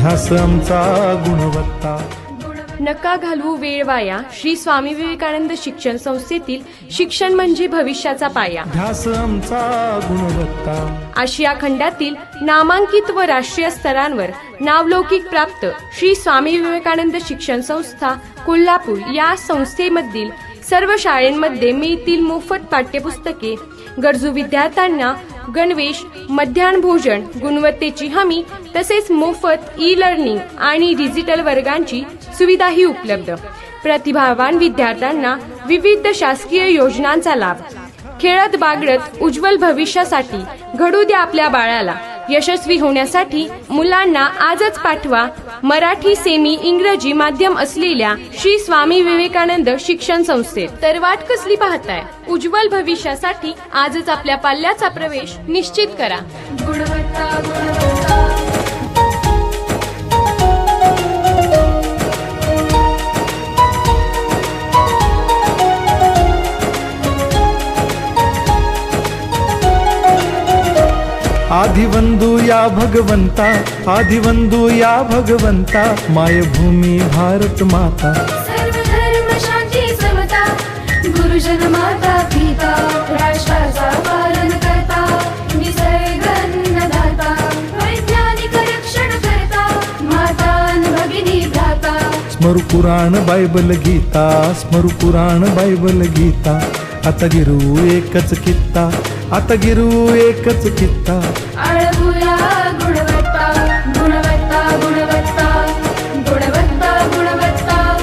आमचा गुणवत्ता. नका घालवू वेळ वाया. श्री स्वामी विवेकानंद शिक्षण संस्थेतील शिक्षण म्हणजे भविष्याचा पाया. ध्यास आमचा गुणवत्ता आशिया खंडातील नामांकित व राष्ट्रीय स्तरांवर नावलौकिक प्राप्त श्री स्वामी विवेकानंद शिक्षण संस्था कोल्हापूर या संस्थेमधील सर्व शाळांमध्ये मिळतील मोफत पाठ्यपुस्तके. गरजू विद्यार्थ्यांना गणवेश मध्यान्ह भोजन गुणवत्तेची हमी तसेच मोफत ई लर्निंग आणि डिजिटल वर्गांची सुविधाही उपलब्ध. प्रतिभावान विद्यार्थ्यांना विविध शासकीय योजनांचा लाभ. खेळत बागडत उज्ज्वल भविष्यासाठी घडू द्या आपल्या बाळाला. यशस्वी होण्यासाठी मुलांना आजच पाठवा. मराठी सेमी इंग्रजी माध्यम असलेल्या श्री स्वामी विवेकानंद शिक्षण संस्थेत. तर वाट कसली पाहताय? उज्ज्वल भविष्यासाठी आजच आपल्या पाल्याचा प्रवेश निश्चित करा. आधिवंदू या भगवंता मायभूमी भारत माता। सर्व धर्म शांती समता गुरुजन माता पिता राष्ट्राचा पालन करता निसर्ग अन्नदाता वैज्ञानिक रक्षण करता माता न भगिनी भ्राता। स्मरू पुराण बायबल गीता स्मरू पुराण बायबल गीता आता गिरू एकच कित्ता आता गिरू एकच कित्ता. आळपुया गुणवत्ता गुणवत्ता गुणवत्ता गुणवत्ता गुणवत्ता.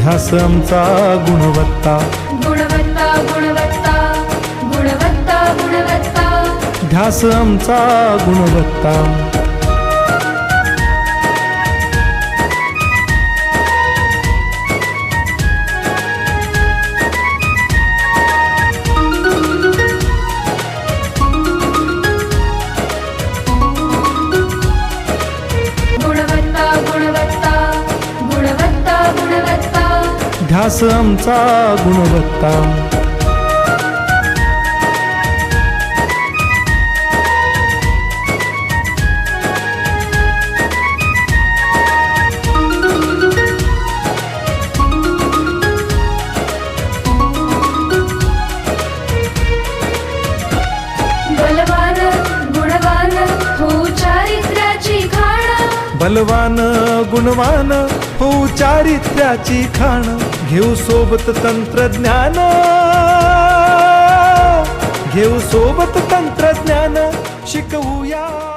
ध्यास आमचा गुणवत्ता. गुणवत्ता गुणवत्ता गुणवत्ता गुणवत्ता. ध्यास आमचा गुणवत्ता. ध्यास आमचा गुणवत्ता. बलवान गुणवान हो चारित्र्याची खाण चारित्र्याची खाण घेऊ सोबत तंत्रज्ञान. घेऊ सोबत तंत्रज्ञान शिकवूया.